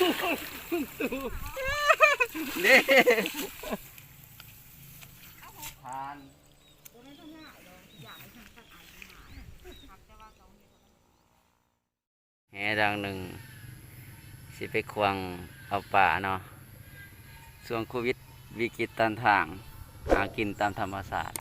นี่ทานแหดังหนึ่ง สิไปควงเอาป่าเนาะช่วงโควิดวิกฤตตันทาง หากินตามธรรมศาสตร์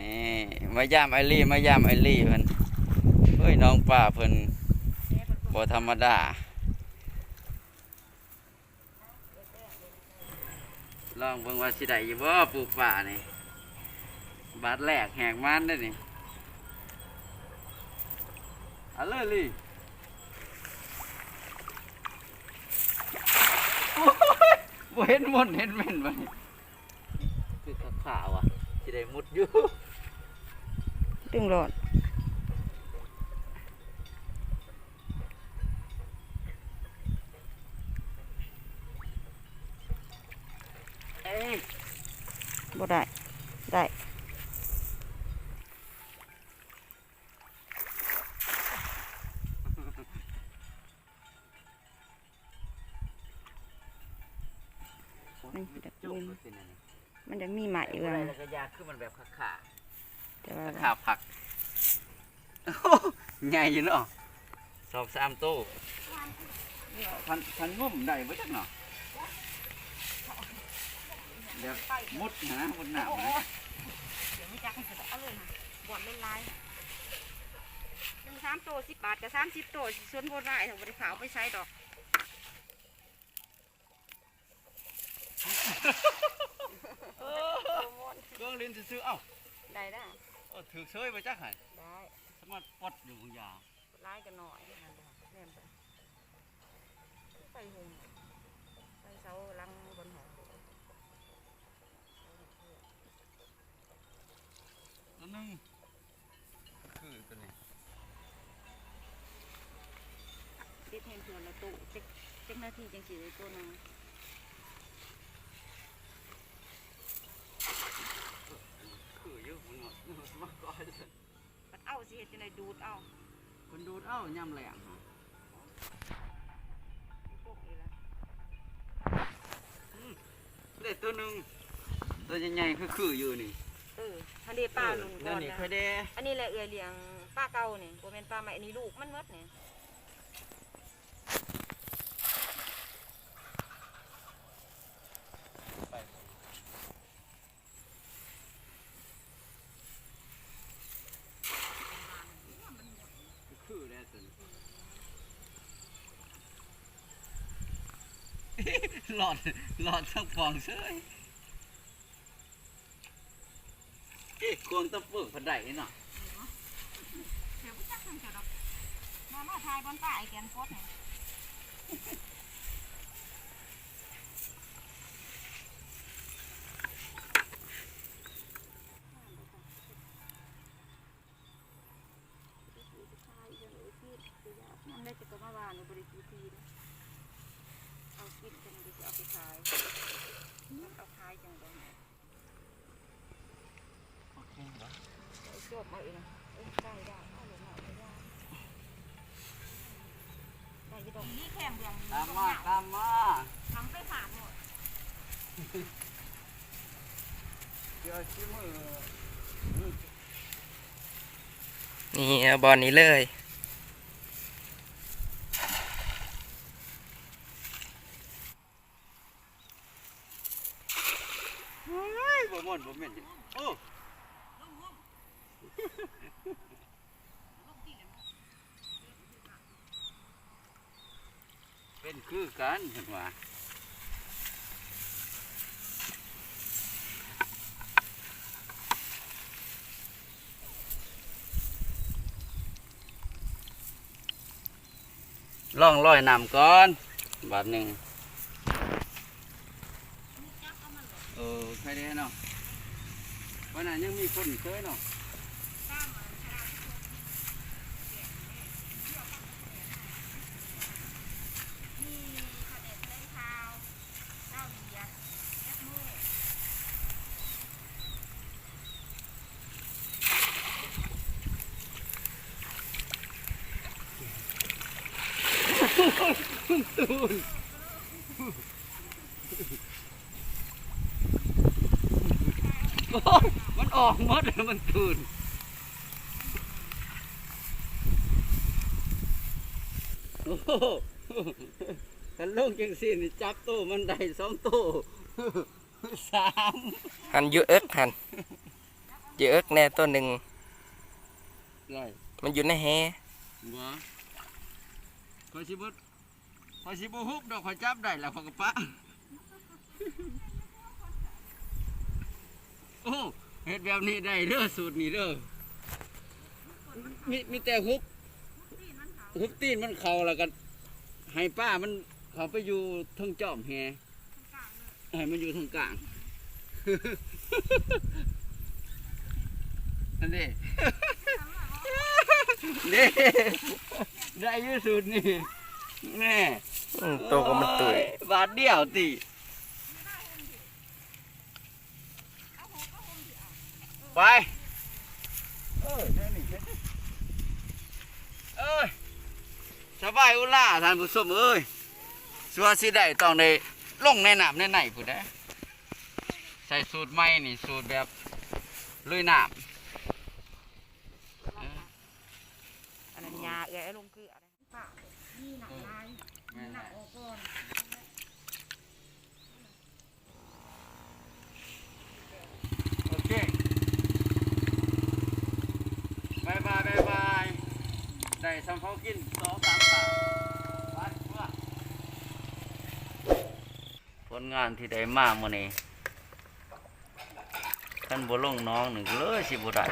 นี่ มาย่ามไอรี่มาย่ามไอรี่เพิ่นเฮ้ยน้องป่าเพิ่นบ่ธรรมดาลองเบิ่งว่าสิได้อยู่บ่ปลูกป่านี่บาทแรกแหกมันได้นี่เอาเลยลิโอ้ยบ่เห็นมนเห็นเม่นบ่นี่คือขาวอะสิได้มุดอยู่ ตึงโหลดเอ้ยบ่ได้ ได้มันจะจุกบุญมันเป็นอันนี้มันจะมีไหมไอ้อยู่บ่อะได้แล้วก็ยากคือมันแบบขา แต่ว่าๆขาผักโอ้โหใหญ่อยู่เนาะสองสามตู้พันพันงุ่มได้บ่จักเนาะเดี๋ยวมุดนะมุดหนาวนะเดี๋ยวไม่จักให้เสร็จเอาเลยนะบ่อนเล่นลายหนึ่งสามโตสิบบาทกับสามสิบโตส่วนโบราณของบริขาวไปใช้ดอกเครื่องลิ้นซื้อๆเอ้าได้ได้ เออถือเชยไปจักหันได้สามารถปลดอยู่บางอย่างลายกันหน่อยนั่นแหละแน่นไปไปหุมไปเสาลังบนหอตัวหนึงคือตัวนี้ติดเห็นส่วนละตู้เจ็กเจ็กหน้าที่จังสีเลยตัวหนึง คืออยู่มันหมดมากกว่า มันเอาสิเห็ ดจังไดดูดเอาคนดูดเอ้ายำแหลงฮะพวกนี้ละเด็ดตัวหนึงตัวใหญ่ๆคือคืออยู่นี่เออทะเลปลาลุงเดี๋ก่ยวอนนี้นะเคยได้อันนี้แหละเอือเลี้ยงปลาเก่านี่บ่แม่นปลาใหม่อันนี้ลูกมันหมดนี่คือได้ตัวนี้ หลอดหลอดทั้งฟองเซ้ยเอ๊ะควงตะเปิกพันไดนี่เนาะเดี๋ยวบ่จักจังจะดอกมามาทายบนป้าไอ้แกนโคตรนี่มันได้จะก็มาวานบริกีทีนะ เอากินกันดีจะเอาไปขายเอาขายจังเลยโอเคเหรอเอาจบมาอีกนะเอ้ได้ได้เอาลงมาไม่ได้ได้ยี่ดอกนี่แข็งเบียงตามมาตามมาทำไปฝากหมดเดี๋ยวชิมมือนี่บอลนี้เลย เฮ้ยบ่ ม่วนบ่แม่นโอ้เป็นคือกันเห็นว่าล่องลอยน้ำก่อนบาทหนึ่ง เด้เนาะวันนั้นยังมีคนเคยเนาะตูน ออกหมดเลยมันตูนโอ้โหกันลงจังสินี่จับตู้มันได้สองตู้สามหันอยูเอิกหันอยูเอิกแน่ตัวหนึ่งได้มันอยู่ในแฮหัวคอยสิบุคอยสิบุฮุบดอกคอยจับได้แล้วคอยกระปะโอ้ เฮ็ดแบบนี้ได้เด้อสูตรนี้เด้อมีมีแต่ฮุบฮุบตีนมันเข่าแล้วกันให้ป้ามันเขาไปอยู่เทางจอมแฮให้มันอยู่ทางกลางนั่นดินี่ได้อยืดสุดนี่แน่อืมตัวก็มันตุยโอ้บาทเดียวติ ไปเออได้นี่เอ้ยสบายอุล่าท่านผู้ชมเอ้ยสัวสิได้ต้องได้ลงในน้ำในไหนผู้ใดใส่สูตรใหม่นี่สูตรแบบลุยน้ำอันนั้นยาเอื้อยเอาลงเกลืออะไรปากนี่หนักลายนี่หนักออกก่อน โอเคบายบายบายบาย ได้สำเขากินสองสามปามไปเพื่อผลงานที่ได้มาเมื่อนี้ท่านบ่ลงน้องหนึ่งเลยสิบุได้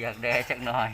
อยากแด่จักหน่อย